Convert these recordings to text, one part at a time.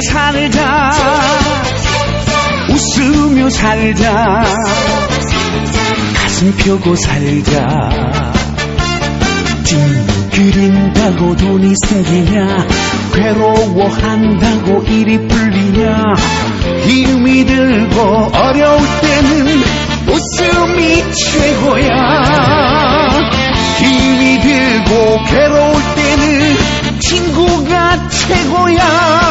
살자. 웃으며 살자. 가슴 펴고 살자. 찡그린다고 돈이 생기냐? 괴로워한다고 일이 풀리냐? 힘이 들고 어려울 때는 웃음이 최고야. 힘이 들고 괴로울 때는 친구가 최고야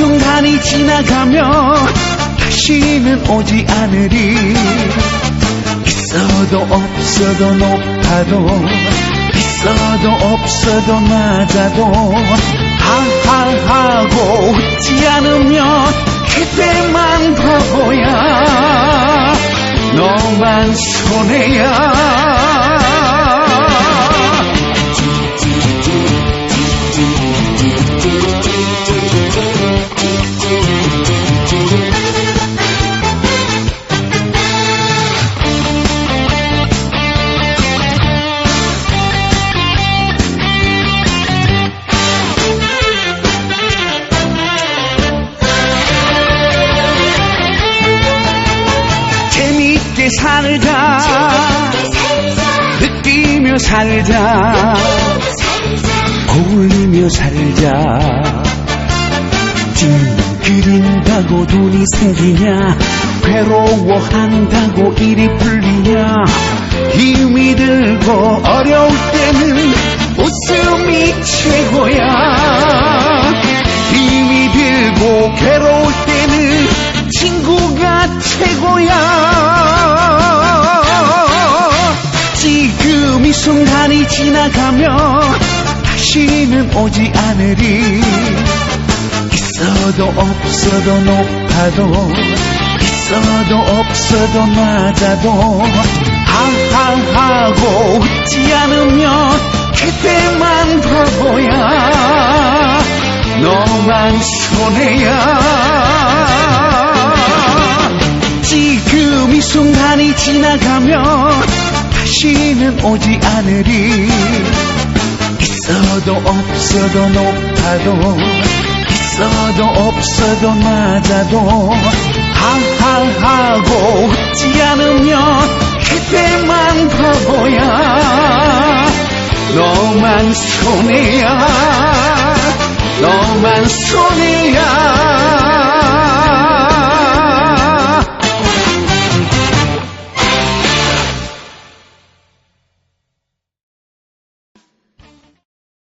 순간이 지나가면 다시는 오지 않으리. 있어도 없어도 높아도 있어도 없어도 낮아도 하하하고 웃지 않으면 그때만 바보야. 너만 손해야 살자. 느끼며 살자. 어울리며 살자. 찡그린다고 돈이 생기냐? 괴로워한다고 일이 풀리냐? 힘이 들고 어려울 때는 웃음이 최고야. 힘이 들고 괴로울 지금 이 순간이 지나가면 다시는 오지 않으리. 있어도 없어도 높아도 있어도 없어도 낮아도 하하하고 웃지 않으면 그때만 바보야. 너만 손해야. 지금 이 순간이 지나가면 다시는 오지 않으리. 있어도 없어도 높아도 있어도 없어도 낮아도 하하하고 웃지 않으면 그때만 바보야. 너만 손해야. 너만 손해야